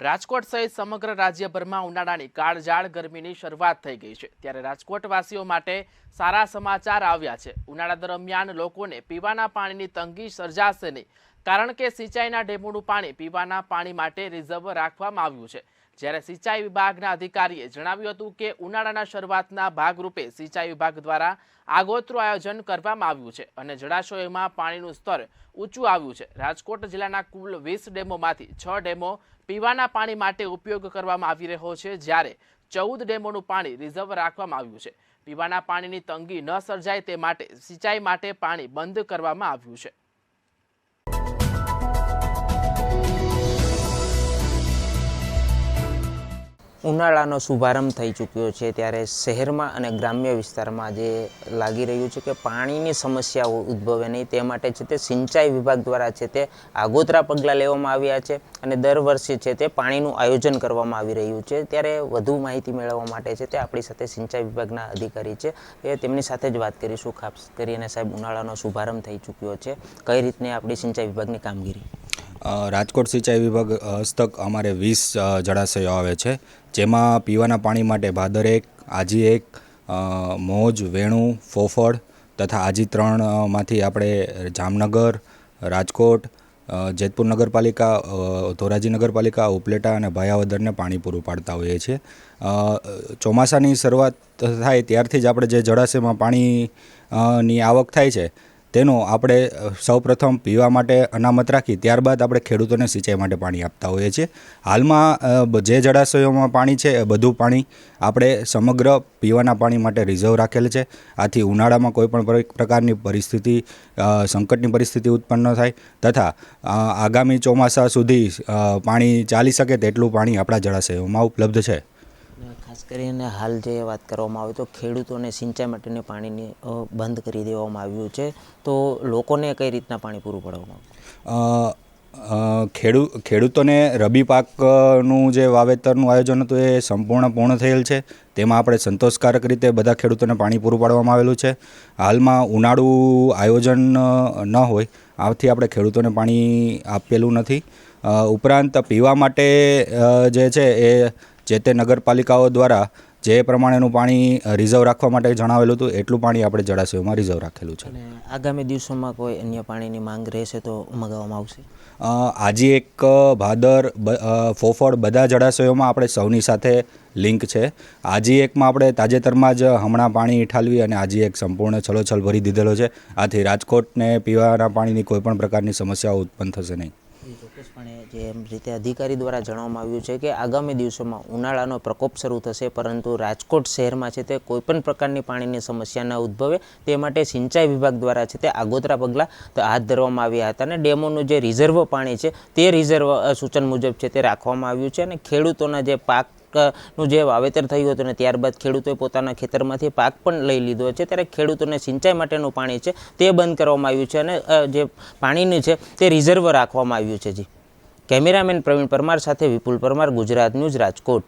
રાજકોટ સહિત સમગ્ર રાજ્યભરમાં ઉનાળાની કાળઝાળ ગરમીની શરૂઆત થઈ ગઈ છે. ત્યારે રાજકોટવાસીઓ માટે સારા સમાચાર આવ્યા છે. ઉનાળા દરમિયાન લોકોને પીવાના પાણીની તંગી સર્જાશે નહીં. કારણ કે સિંચાઈના ડેમોનું પાણી પીવાના પાણી માટે રિઝર્વ રાખવામાં આવ્યું છે. જ્યારે સિંચાઈ વિભાગના અધિકારીએ જણાવ્યું હતું કે ઉનાળાના શરૂઆતના ભાગરૂપે સિંચાઈ વિભાગ દ્વારા આગોતરું આયોજન કરવામાં આવ્યું છે અને જળાશયોમાં પાણીનું સ્તર ઊંચું આવ્યું છે. રાજકોટ જિલ્લાના કુલ વીસ ડેમોમાંથી છ ડેમો પીવાના પાણી માટે ઉપયોગ કરવામાં આવી રહ્યો છે, જ્યારે ચૌદ ડેમોનું પાણી રિઝર્વ રાખવામાં આવ્યું છે. પીવાના પાણીની તંગી ન સર્જાય તે માટે સિંચાઈ માટે પાણી બંધ કરવામાં આવ્યું છે. ઉનાળાનો શુભારંભ થઈ ચૂક્યો છે ત્યારે શહેરમાં અને ગ્રામ્ય વિસ્તારમાં જે લાગી રહ્યું છે કે પાણીની સમસ્યાઓ ઉદ્ભવે નહીં, તે માટે છે તે સિંચાઈ વિભાગ દ્વારા છે તે આગોતરા પગલાં લેવામાં આવ્યા છે અને દર વર્ષે છે તે પાણીનું આયોજન કરવામાં આવી રહ્યું છે. ત્યારે વધુ માહિતી મેળવવા માટે છે તે આપણી સાથે સિંચાઈ વિભાગના અધિકારી છે. એ તેમની સાથે જ વાત કરીશું. ખાસ કરીને સાહેબ, ઉનાળાનો શુભારંભ થઈ ચૂક્યો છે. કઈ રીતની આપણી સિંચાઈ વિભાગની કામગીરી? રાજકોટ સિંચાઈ વિભાગ હસ્તક અમારે વીસ જળાશયો આવે છે. જેમાં પીવાના પાણી માટે ભાદર એક આજી એક મોજ, વેણુ ફોફળ તથા આજી ત્રણમાંથી આપણે જામનગર, રાજકોટ જેતપુર નગરપાલિકા ધોરાજી નગરપાલિકા, ઉપલેટા અને ભાયાવદરને પાણી પૂરું પાડતા હોઈએ છીએ. ચોમાસાની શરૂઆત થાય ત્યારથી જ આપણે જે જળાશયમાં પાણી ની આવક થાય છે તેનો આપણે સૌપ્રથમ પીવા માટે અનામત રાખી, ત્યારબાદ આપણે ખેડૂતોને સિંચાઈ માટે પાણી આપતા હોઈએ છીએ. હાલમાં જે જળાશયોમાં પાણી છે, એ બધું પાણી આપણે સમગ્ર પીવાના પાણી માટે રિઝર્વ રાખેલ છે. આથી ઉનાળામાં કોઈપણ પ્રકારની પરિસ્થિતિ સંકટની પરિસ્થિતિ ઉત્પન્ન ન થાય તથા આગામી ચોમાસા સુધી પાણી ચાલી શકે તેટલું પાણી આપણા જળાશયોમાં ઉપલબ્ધ છે. ખાસ કરીને હાલ જે વાત કરવામાં આવે તો ખેડૂતોને સિંચાઈ માટેની પાણીની બંધ કરી દેવામાં આવ્યું છે. તો લોકોને કઈ રીતના પાણી પૂરું પાડવામાં આવ્યું અ, અ, ખેડૂ ખેડૂતોને રબી પાકનું જે વાવેતરનું આયોજન હતું એ સંપૂર્ણ પૂર્ણ થયેલ છે. તેમાં આપણે સંતોષકારક રીતે બધા ખેડૂતોને પાણી પૂરું પાડવામાં આવેલું છે. હાલમાં ઉનાળુ આયોજન ન હોય આથી આપણે ખેડૂતોને પાણી આપેલું નથી. ઉપરાંત પીવા માટે જે છે એ જે તે નગરપાલિકાઓ દ્વારા જે પ્રમાણેનું પાણી રિઝર્વ રાખવા માટે જણાવેલું હતું એટલું પાણી આપણે જળાશયોમાં રિઝર્વ રાખેલું છે. આગામી દિવસોમાં કોઈ અન્ય પાણીની માંગ રહેશે તો મગાવવામાં આવશે? આજે એક ભાદર ફોફળ બધા જળાશયોમાં આપણે સૌની સાથે લિંક છે. આજી એકમાં આપણે તાજેતરમાં જ હમણાં પાણી ઠાલવી અને આજી એક સંપૂર્ણ છલોછલ ભરી દીધેલો છે. આથી રાજકોટને પીવાના પાણીની કોઈપણ પ્રકારની સમસ્યાઓ ઉત્પન્ન થશે નહીં. એ ચોક્કસપણે જે એમ રીતે અધિકારી દ્વારા જણાવવામાં આવ્યું છે કે આગામી દિવસોમાં ઉનાળાનો પ્રકોપ શરૂ થશે, પરંતુ રાજકોટ શહેરમાં છે તે કોઈપણ પ્રકારની પાણીની સમસ્યા ન ઉદ્ભવે. તે માટે સિંચાઈ વિભાગ દ્વારા છે તે આગોતરા પગલાં હાથ ધરવામાં આવ્યા હતા અને ડેમોનું જે રિઝર્વ પાણી છે તે રિઝર્વ સૂચન મુજબ છે તે રાખવામાં આવ્યું છે અને ખેડૂતોના જે પાક નું જે વાવેતર થયું હતું ને ત્યારબાદ ખેડૂતોએ પોતાના ખેતરમાંથી પાક પણ લઈ લીધો છે. ત્યારે ખેડૂતોને સિંચાઈ માટેનું પાણી છે તે બંધ કરવામાં આવ્યું છે અને જે પાણીનું છે તે રિઝર્વ રાખવામાં આવ્યું છે જી. કેમેરામેન પ્રવીણ પરમાર સાથે વિપુલ પરમાર, ગુજરાત ન્યૂઝ રાજકોટ.